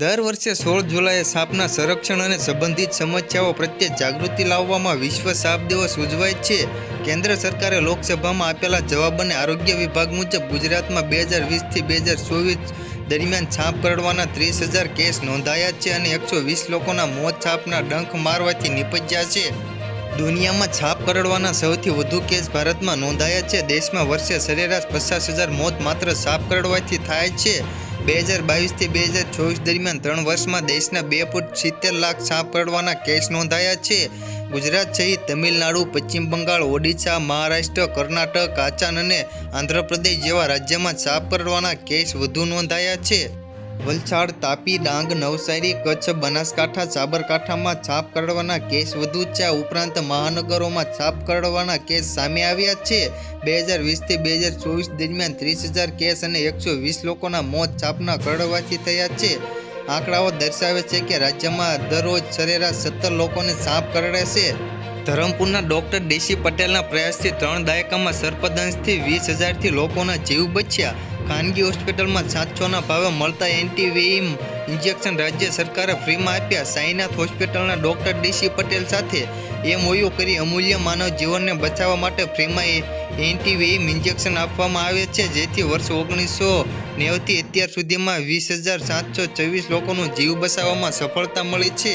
દર વર્ષે સોળ જુલાઈએ સાપના સંરક્ષણ અને સંબંધિત સમસ્યાઓ પ્રત્યે જાગૃતિ લાવવામાં વિશ્વ સાપ દિવસ ઉજવાય છે. કેન્દ્ર સરકારે લોકસભામાં આપેલા જવાબ અને આરોગ્ય વિભાગ મુજબ ગુજરાતમાં બે હજાર વીસથી બે હજાર ચોવીસ દરમિયાન છાપ કરડવાના ત્રીસ હજાર કેસ નોંધાયા છે અને એકસો વીસ લોકોના મોત છાપના ડંખ મારવાથી નિપજ્યા છે. દુનિયામાં છાપ કરડવાના સૌથી વધુ કેસ ભારતમાં નોંધાયા છે. દેશમાં વર્ષે સરેરાશ પચાસ હજાર મોત માત્ર સાપ કરડવાથી થાય છે. બે હજાર બાવીસથી બે હજાર ચોવીસ દરમિયાન ત્રણ વર્ષમાં દેશના બે ફૂટ સિત્તેર લાખ સાપ કરડવાના કેસ નોંધાયા છે. ગુજરાત સહિત તમિલનાડુ, પશ્ચિમ બંગાળ, ઓડિશા, મહારાષ્ટ્ર, કર્ણાટક, આસામ અને આંધ્રપ્રદેશ જેવા રાજ્યમાં સાપ કરડવાના કેસ વધુ નોંધાયા છે. વલસાડ, તાપી, ડાંગ, નવસારી, કચ્છ, બનાસકાંઠા, સાબરકાંઠામાં છાપ કરડવાના કેસ વધુ છે. ઉપરાંત મહાનગરોમાં છાપ કરડવાના કેસ સામે આવ્યા છે. બે હજાર વીસથી બે હજાર ચોવીસ દરમિયાન ત્રીસ હજાર કેસ અને એકસો વીસ લોકોના મોત છાપના કરડવાથી થયા છે. આંકડાઓ દર્શાવે છે કે રાજ્યમાં દરરોજ સરેરાશ સત્તર લોકોને સાપ કરડે છે ધરમપુરના ડોક્ટર ડીસી પટેલના પ્રયાસથી ત્રણ દાયકામાં સર્પદંશથી વીસ હજારથી લોકોના જીવ બચ્યા. ખાનગી હોસ્પિટલમાં સાતસોના ભાવે મળતા એન્ટીવીમ ઇન્જેક્શન રાજ્ય સરકારે ફ્રીમાં આપ્યા. સાઈનાથ હોસ્પિટલના ડોક્ટર ડીસી પટેલ સાથે એમઓયુ કરી અમૂલ્ય માનવ જીવનને બચાવવા માટે ફ્રીમાં એન્ટીવીમ ઇન્જેક્શન આપવામાં આવે છે, જેથી વર્ષ ઓગણીસો નેવથી અત્યાર સુધીમાં વીસ હજાર સાતસો ચોવીસ લોકોનો જીવ બચાવવામાં સફળતા મળી છે.